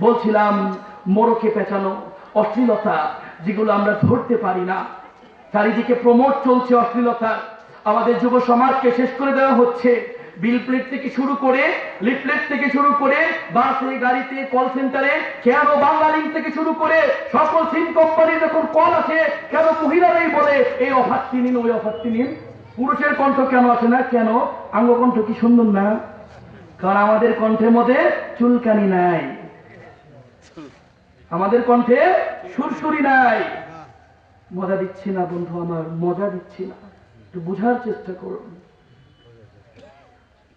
বলছিলাম, মোরকে পেঁচানো, অশ্লীলতা, যেগুলো আমরা ধরতে পারি না। চারিদিকে প্রমোট চলছে অশ্লীলতা। আমাদের যুব সমাজকে শেষ করে দেওয়া হচ্ছে। বিল প্লেট থেকে শুরু করে লিফলেট থেকে শুরু করে, বাসে, গাড়িতে, কল সেন্টারে, কেন বাংলালিং থেকে শুরু করে, সকল সিম কোম্পানির যখন কল আছে কেন মহিলারাই বলে, এই অফারটি নিন, ওই অফারটি নিন। পুরুষের কণ্ঠ কেন আসে না? কেন? আঙ্গ কণ্ঠ কি সুন্দর না? কারণ আমাদের কণ্ঠের মধ্যে চুলকানি নাই। আমাদের কণ্ঠে সুরসুরি নাই। মজা দিচ্ছি না বন্ধু আমার, মজা দিচ্ছি না। একটু বোঝার চেষ্টা করুন।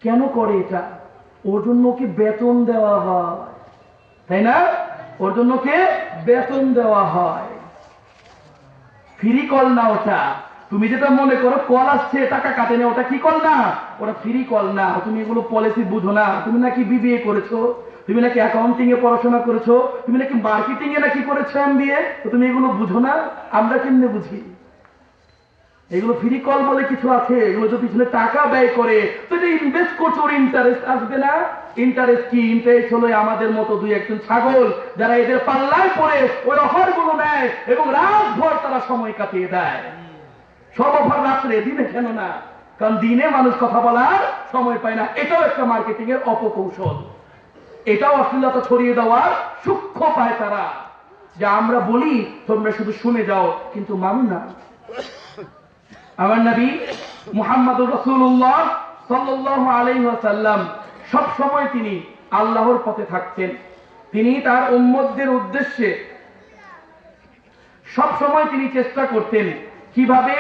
কেন করে এটা? ওর জন্য কি বেতন দেওয়া হয়? তাই না? ওর জন্য কে বেতন দেওয়া হয়? ফ্রি কল না ওটা। তুমি যেটা মনে করো কল আসছে, টাকা কাটে না, ওটা কি কল না? ওটা ফ্রি কল না। তুমি এগুলো পলিসি বুঝো না। তুমি নাকি বিবিএ করেছ। তুমি নাকি অ্যাকাউন্টিং এ পড়াশোনা করেছ? তুমি নাকি মার্কেটিং এ নাকি করেছ এমবিএ তো তুমি এগুলো বুঝো না? আমরা কেমনে বুঝি? এগুলো ফ্রি কল বলে কিছু আছে। এগুলো যদি পিছনে টাকা ব্যয় করে তো এটা ইনভেস্ট করছে, ওর ইন্টারেস্ট আসবে না। ইন্টারেস্ট কি? ইন্টারেস্ট হলো আমাদের মতো দুই একজন ছাগল যারা এদের পাল্লায় পড়ে, ওই অফারগুলো নেয় এবং রাতভর তারা সময় কাটিয়ে দেয়। সব অফার রাত্রে, দিনে কেন না? কারণ দিনে মানুষ কথা বলার সময় পায় না। এটাও একটা মার্কেটিং এর অপকৌশল। এটাও অশ্লীলতা ছড়িয়ে দেওয়ার সূক্ষ্ম পায় তারা যে আমরা বলি, তোমরা শুধু শুনে যাও, কিন্তু মানু না। আমার নবী মুহাম্মদুর রসুল্লাহ সাল্লাল্লাহু আলাইহি ওয়াসাল্লাম সব সময় তিনি আল্লাহর পথে থাকতেন। তিনি তার উম্মতদের উদ্দেশ্যে সব সময় তিনি চেষ্টা করতেন কীভাবে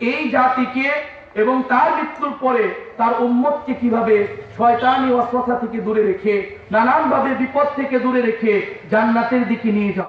এই জাতিকে এবং তার মৃত্যুর পরে তার উম্মতকে কীভাবে শয়তানি অস্ত্রতা থেকে দূরে রেখে, নানানভাবে বিপদ থেকে দূরে রেখে জান্নাতের দিকে নিয়ে যাওয়া।